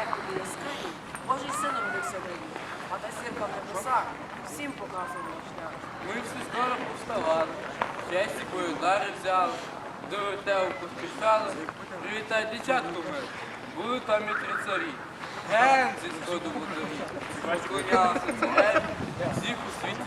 легко біля скрині, Божий син родився нині, а та сірка в небесах всім показувала шлях. Ми всі скоро повставали, честі удари взяли, до вертеву поспішали, привітай дівчатку мир, були там і три царі. Ген зі сходу владарі, поклонялися цареві, всіх у світі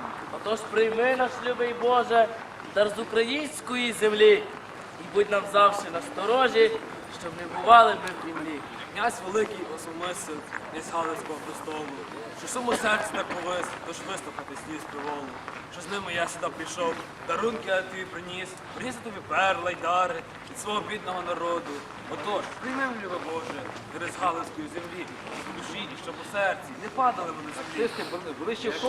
Отож прийми наш любий Боже, дар з української землі. І будь нам завжди насторожі, щоб не бували ми в гімлі. Князь великий осумисив, не Галицького престолу, що суму серце не повис, тож виступати сліз приволу. Що з ними я сюди прийшов, дарунки я тобі приніс, приніс я тобі перла й дари від свого бідного народу. Отож, прийми, любе Боже, віри з Галицької землі, щоб у душі і щоб у серці не падали вони землі.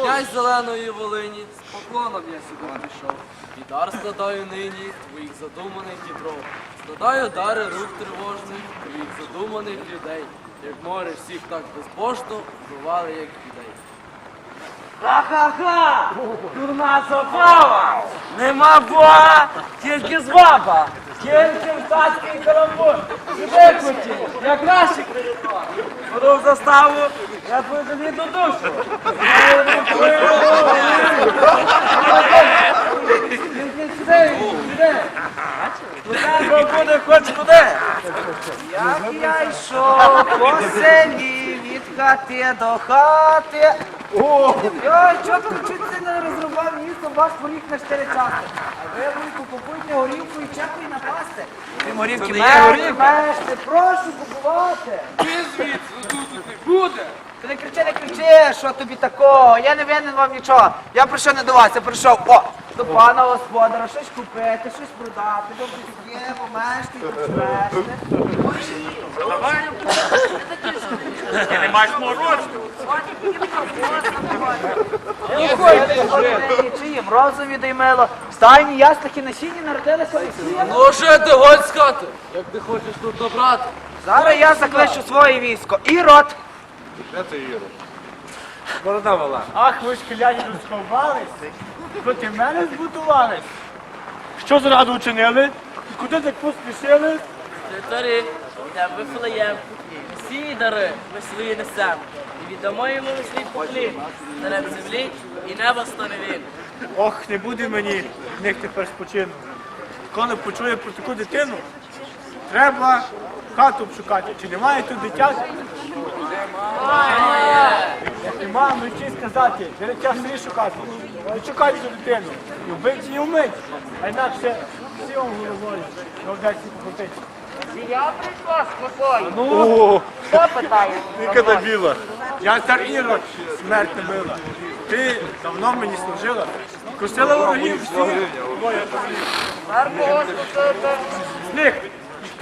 Князь зеленої Волині, з поклоном я сюди прийшов. І дар складаю нині твоїх задуманих дібров. Складаю дари рук тривожних, твоїх задуманих людей. Як море всіх так безбожно вбивали, як людей. Ха-ха-ха! Дурна забава! Нема Бога, тільки зваба! Тільки царський каламбур! Викуті, як наші кредитори! Беру заставу, я до душу! Туди буде хоч куди! Як я йшов по селі від хати до хати. Ой, чого ти чуть не розрубав місто, ваш поріг на чотири часи. А ви вуйку купуйте горівку і чеку і напасти. Ти горівки не мешти, прошу купувати. Ти звідси, тут не буде. Ти не кричи, не кричи, що тобі такого, я не винен вам нічого. Я прийшов не до вас, я прийшов, о, до пана господара, щось купити, щось продати, добре є, помешти, прочвести. Чиїм розумі даймело, стайні яслики на сіні народилися Олексія. Ну що ти годь з хати? Як ти хочеш тут добрати? Зараз я закличу своє військо. Ірод. Ах, ви ж кляні розховалися, проти мене збудувались. Що зраду учинили? Куди так поспішили? Царі, йдемо вифлеєм, всі дари ми свої несем. І віддамо йому свій поклін, царем землі і неба стане він. Ох, не буде мені в них тепер спочину. Коли почує про таку дитину, треба хату обшукати. Чи немає тут дитя? Нема, ну чи сказати, дитя собі шукати. Не шукайте цю дитину. І вбить її вмить. А інакше всі вам головою. Не вдасться покрутити. Я прийшла з косою. Ну, Хто питає? Ніколи біла. Я цар Ірод, смерть не била. Ти давно мені служила. Косила ворогів всіх. Царку Сніг,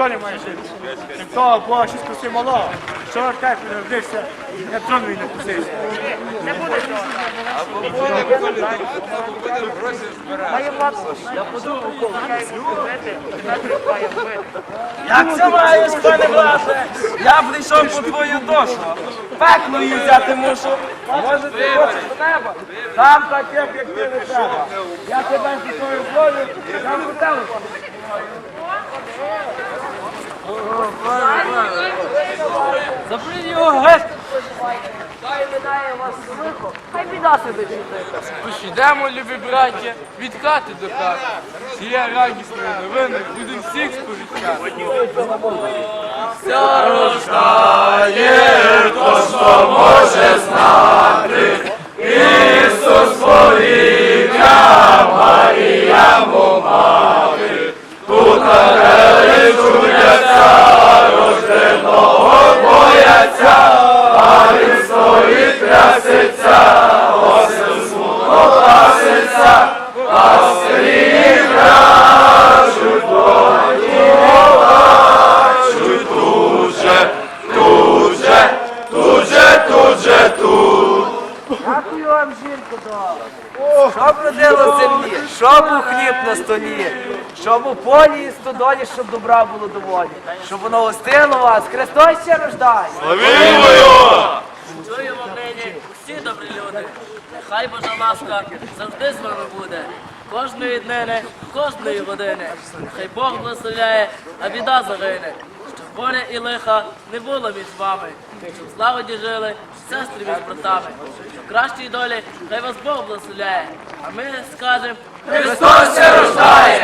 ніхто не має жити. Ніхто Бога щось коси мало. Що вертеп не родився, я трон він не кусився. Не буде. Я подумав, кого я йому вбити. Як це маєш, пане брате? Я прийшов по твою душу. Пекло її взяти мушу. Може ти хочеш до неба? Там таке, як ти не треба. Я тебе зі твою волю, я в тебе. Його геть. Хай видає вас лихо, хай біда себе чути. Пощадемо, йдемо, любі браття, від хати до хати. Сія радісної новини будемо всіх сповідчати. Вся Щоб родило в землі, щоб був хліб на столі, щоб у полі і стодолі, щоб добра було доволі, щоб воно гостило вас, Христос ще рождає. Чуємо нині усі добрі люди. Нехай Божа ласка завжди з вами буде. Кожної днини, кожної години. Нехай Бог благословляє, а біда загине. Горя і лиха не було між вами. Щоб в злагоді жили сестри між братами. Щоб кращої долі, хай вас Бог благословляє. А ми скажемо Христос ще рождає!